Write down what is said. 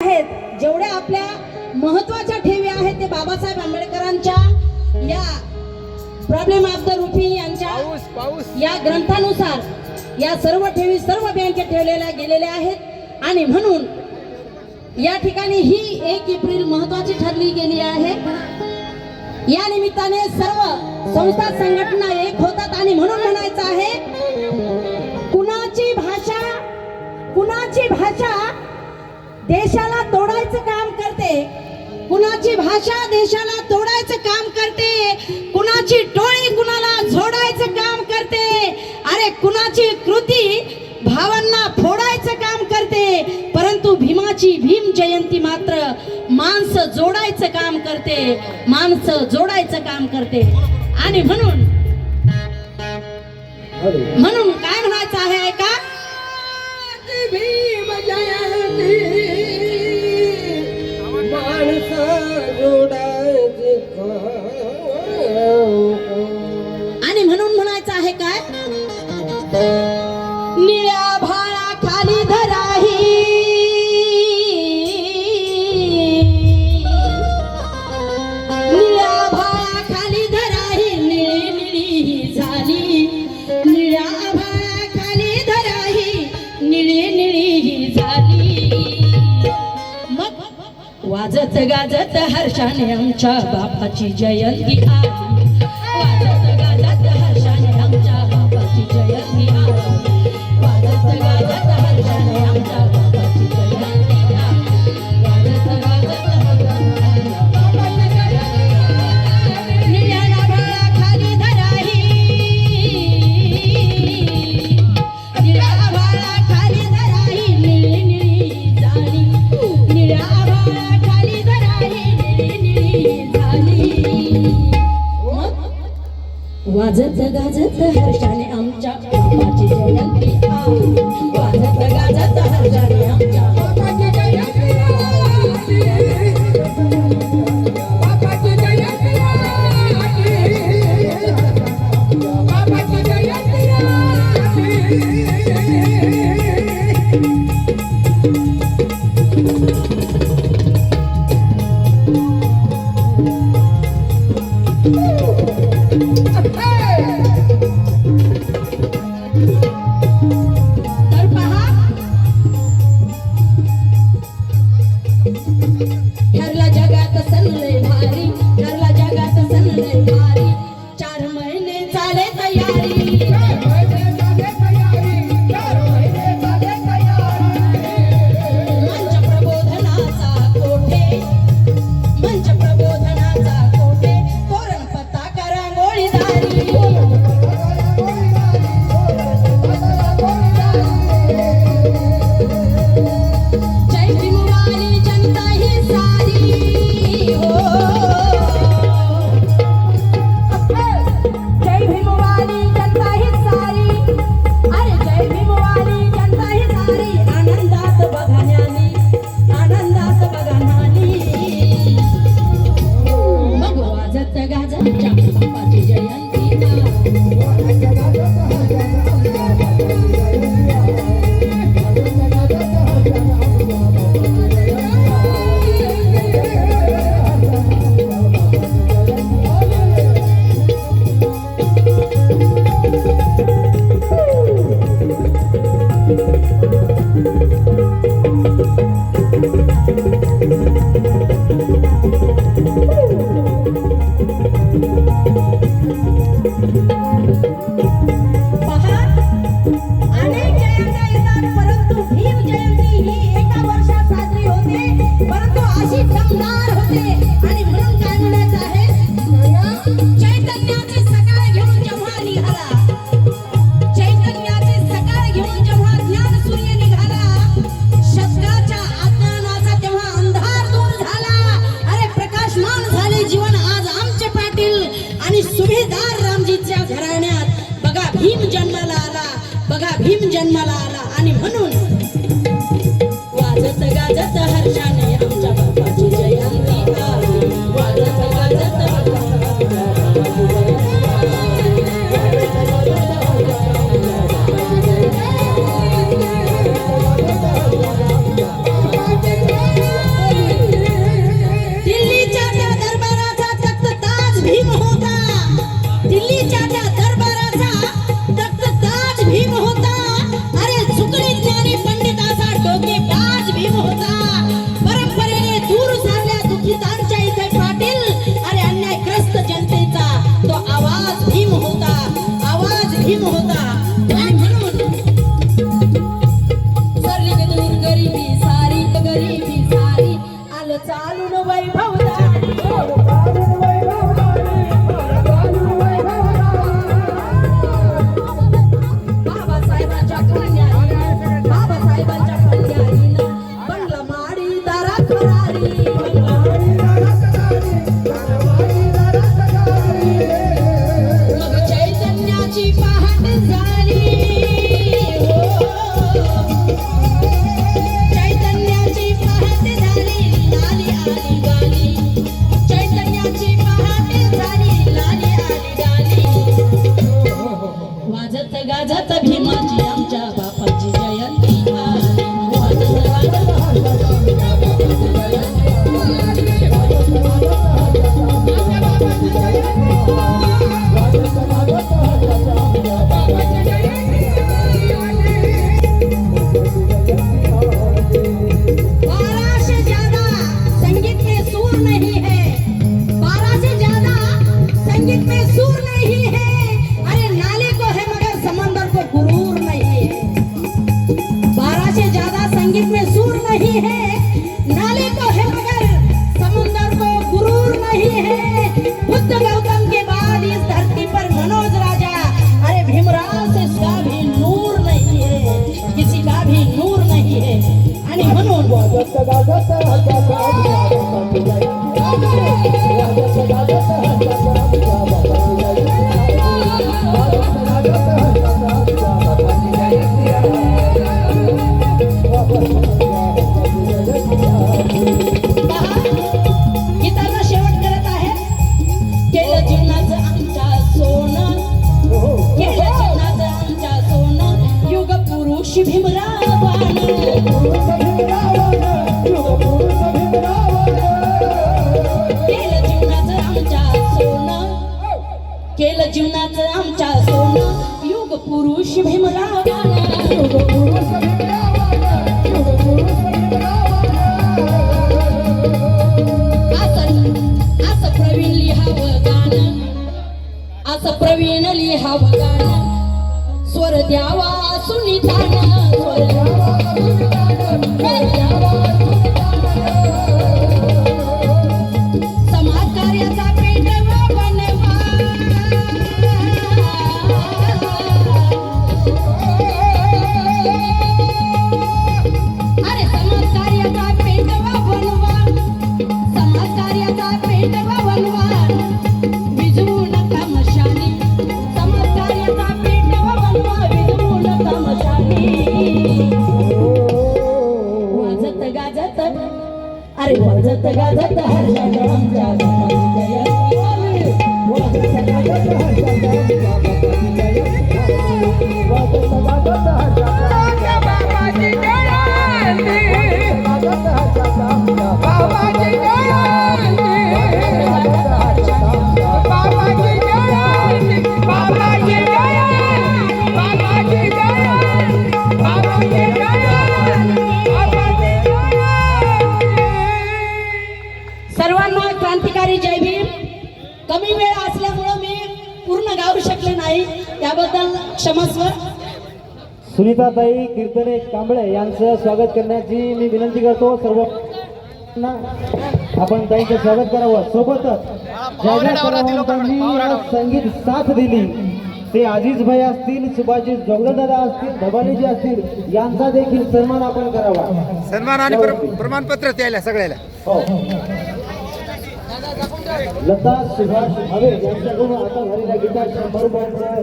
आहेत. जेवढ्या आपल्या महत्त्वाच्या ठेवी आहेत ते बाबासाहेब आंबेडकरांच्या या प्रॉब्लेम ऑफ द रुपी यांच्या या ग्रंथानुसार या सर्व ठेवी सर्व बँकेत ठेवलेल्या गेलेल्या आहेत. आणि म्हणून या ठिकाणी ही एक एप्रिल महत्वाची ठरली गेली आहे. या निमित्ताने सर्व संस्था संघटना एक होतात आणि म्हणून म्हणायचं आहे कुणाची भाषा कुणाची भाषा देशाला तोडायचं काम करते. कुणाची भाषा देशाला तोडायचं काम करते. कुणाची टोळी कुणाला झोडायचं काम करते. अरे कुणाची कृती भावांना फोडायचं काम करते. परंतु भीमाची भीम जयंती मात्र माणसं जोडायचं काम करते. माणसं जोडायचं काम करते. आणि म्हणून म्हणून काय म्हणायचं आहे? ऐका. वाजत गाजत हर्षाने आमच्या बापाची जयंती. वाजत गाजत हर्षाने आमच्या बापाची जयंती. वाजत गाजत हर्षाने आमच्या बापाची जयंती आली. Jan Malala. Hold on. 嘿 嘿 असं प्रवीण लिहा भगाना स्वर द्यावा सुनिधान स्वर द्यावा सर्वांना क्रांतिकारी जय भीम. कमी वेळ असल्यामुळं मी पूर्ण गाऊ शकले नाही. त्याबद्दल क्षमस्व सुनीताबाई कीर्तने कांबळे यांचं स्वागत करण्याची मी विनंती करतो. सर्व आपण ताईचं स्वागत करावं. सोबतच संगीत साथ दिली ते आजीज भाई असतील सुभाषजी जोगदादा असतील धबानीजी असतील यांचा देखील सन्मान आपण करावा. सन्मान आणि प्रमाणपत्र द्यायला सगळ्याला. हो. लता सुभाष भावे यांच्याकडून आता झालेल्या गीताच्या बरोबर